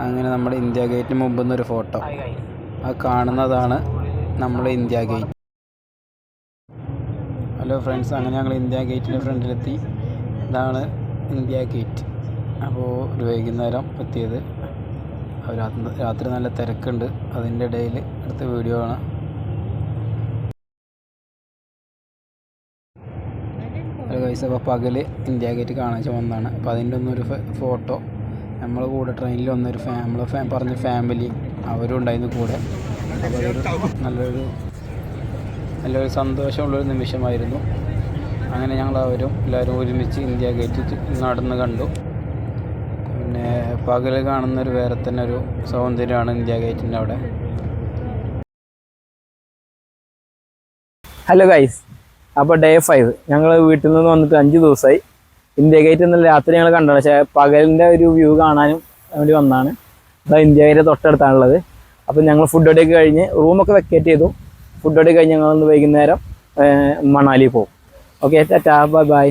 അങ്ങനെ നമ്മുടെ ഇന്ത്യ ഗേറ്റിന് മുമ്പ് നിന്നൊരു ഫോട്ടോ. ആ കാണുന്നതാണ് നമ്മുടെ ഇന്ത്യ ഗേറ്റ്. ഹലോ ഫ്രണ്ട്സ് അങ്ങനെ ഞങ്ങൾ ഇന്ത്യ ഗേറ്റിന്റെ ഫ്രണ്ടിലെത്തി. ഇതാണ് ഇന്ത്യ ഗേറ്റ്. അപ്പോൾ ഒരു വൈകുന്നേരം എത്തിയത്. രാത്രി നല്ല തിരക്കുണ്ട്. അതിന്റെ ഇടയിൽ അടുത്ത വീഡിയോ ആണ് ഹലോ ഗൈസ് അപ്പോൾ പകൽ ഇന്ത്യ ഗേറ്റ് കാണാൻ വന്നതാണ് അപ്പോൾ അതിന്റെ ഒന്നൊരു ഫോട്ടോ. നമ്മളെ കൂടെ ട്രെയിനിൽ വന്നൊരു ഫാ നമ്മളെ ഫാ പറഞ്ഞ ഫാമിലി അവരും ഉണ്ടായിരുന്നു കൂടെ. അതൊരു നല്ലൊരു നല്ലൊരു സന്തോഷമുള്ളൊരു നിമിഷമായിരുന്നു. അങ്ങനെ ഞങ്ങൾ അവരും എല്ലാവരും ഒരുമിച്ച് ഇന്ത്യ ഗേറ്റ് നടന്ന് കണ്ടു. പിന്നെ പകൽ കാണുന്നൊരു വേറെ തന്നെ ഒരു സൗന്ദര്യമാണ് ഇന്ത്യ ഗേറ്റിന്റെ അവിടെ. ഹലോ ഗൈസ് അപ്പോൾ ഡേ ഫൈവ് ഞങ്ങൾ വീട്ടിൽ നിന്ന് വന്നിട്ട് അഞ്ച് ദിവസമായി ഇന്ത്യ ഗേറ്റ് ഇന്നലെ രാത്രി ഞങ്ങൾ കണ്ടതാണ്. പക്ഷേ പകലിന്റെ ഒരു വ്യൂ കാണാനും വേണ്ടി വന്നാണ് അപ്പോൾ ഇന്ത്യ ഗേറ്റ് തൊട്ടടുത്താണുള്ളത്. അപ്പോൾ ഞങ്ങൾ ഫുഡ് അടിയൊക്കെ കഴിഞ്ഞ് റൂമൊക്കെ വെക്കേറ്റ് ചെയ്തു. ഫുഡ് ഒടി കഴിഞ്ഞ് ഞങ്ങൾ വൈകുന്നേരം മണാലി പോകും ഓക്കെ ടാറ്റാ ബൈ ബൈ